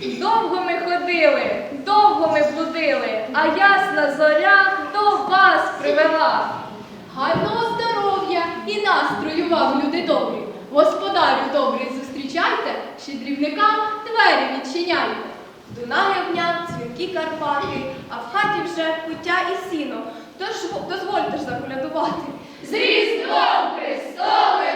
Довго ми ходили, довго ми блудили, а ясна зоря до вас привела. Гарного здоров'я і настрою вам, люди добрі. Господарю добрі зустрічайте, щедрівникам двері відчиняйте. Дунає дня, цвітки Карпати, а в хаті вже пуття і сіно. Тож дозвольте ж заколядувати. З Різдвом Христовим!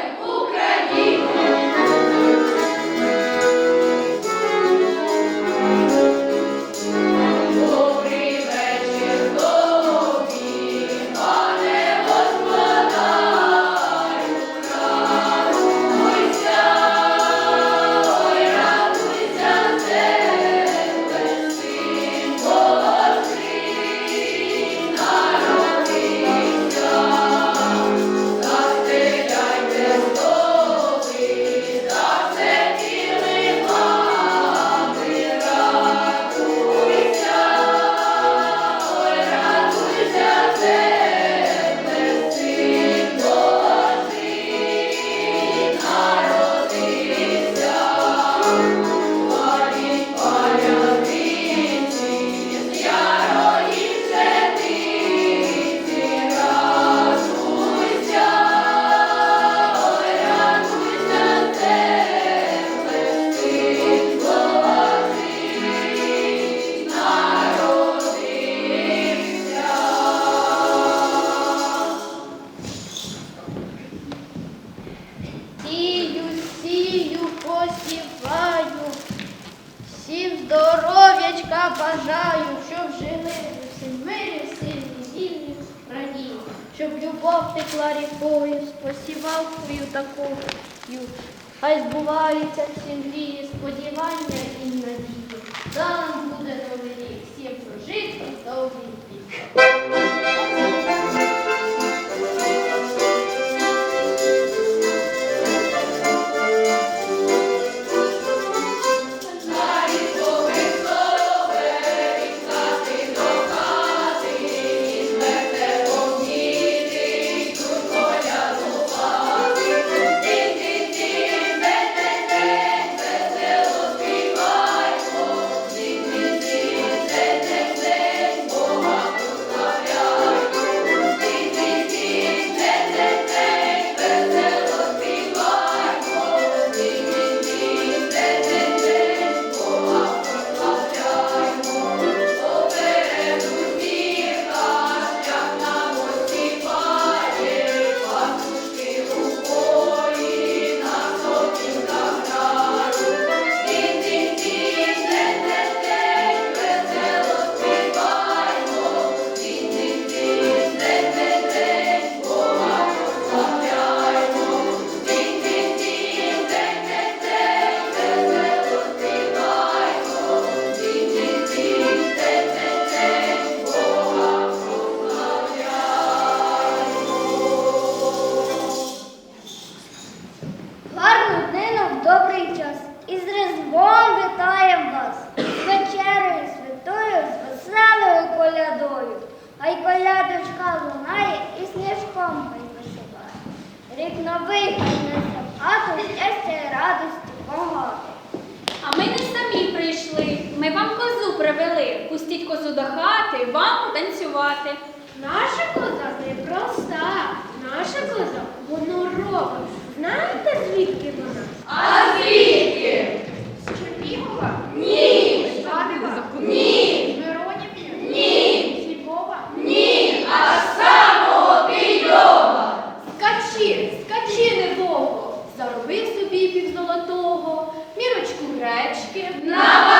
посла рікою, посівав твою такою, хай збуваються всі мрії, сподівання і надії. Далам буде новий рік, всім прожитки та обійти. way гречки. На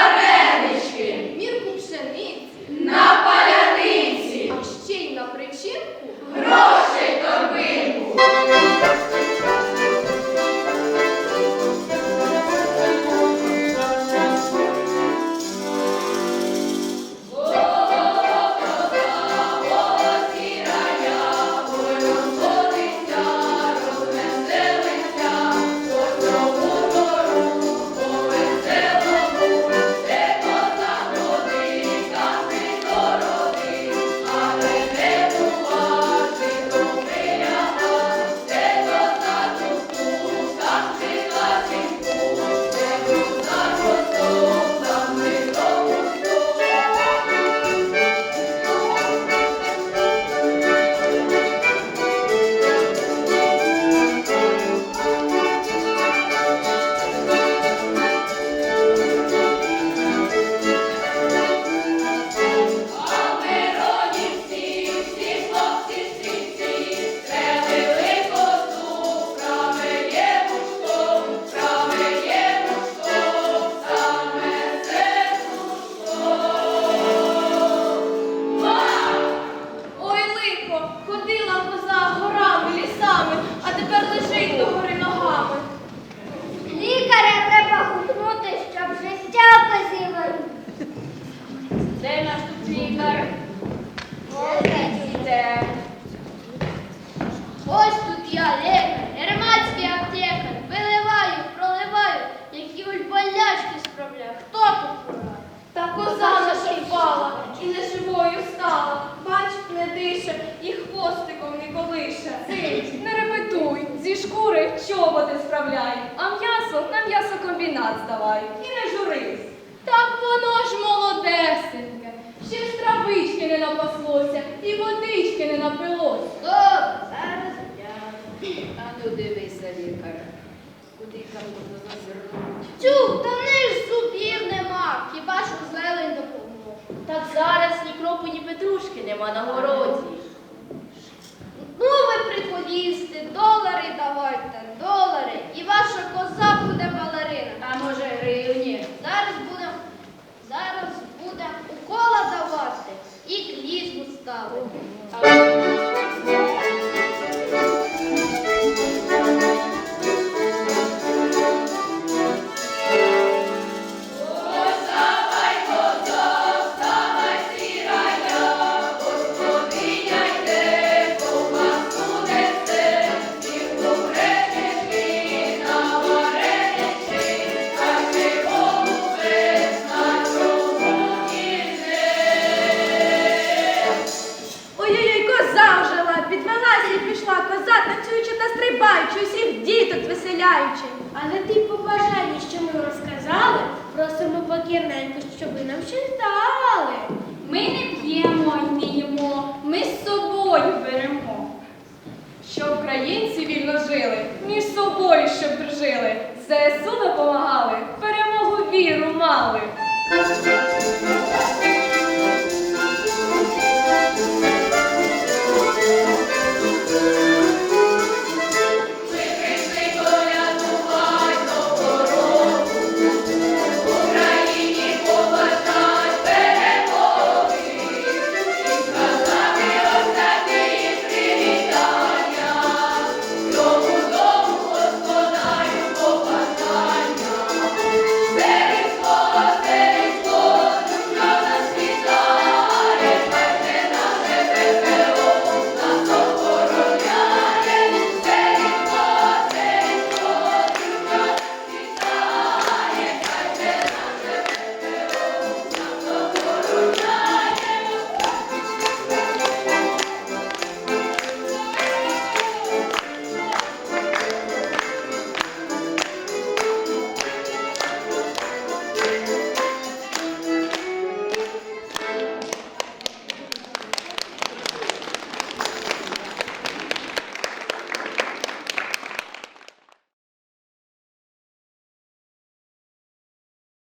Де наступний лікар? Молодіте. Ось тут я, лікар, германський аптекар. Виливаю, проливаю, які уль болячки. Хто тут пора? Та коза наша і не живою стала. Бач, не дише і хвостиком не колише. Ти не репетуй, зі шкури чоботи справляй, а м'ясо на м'ясокомбінат здавай. І не журись. Так воно ж молодесе. Ще ж травички не напаслося і водички не напилось. Добре, зараз я. А ну дивися, лікар. Куди там можна зазирнути? Тю, та в них ж зубів нема, хіба що зелень допоможе. Так зараз ні кропу, ні петрушки нема на городі. Ну ви приколісти, долари давайте, долари. І ваша коза буде балерина. Діток веселяючи. Але ти побажання, що ми розказали, просимо покірненько, щоб нам читали. Ми не п'ємо й не їмо, ми з собою беремо. Щоб українці вільно жили, між собою щоб дружили, ЗСУ допомагали, перемогу віру мали.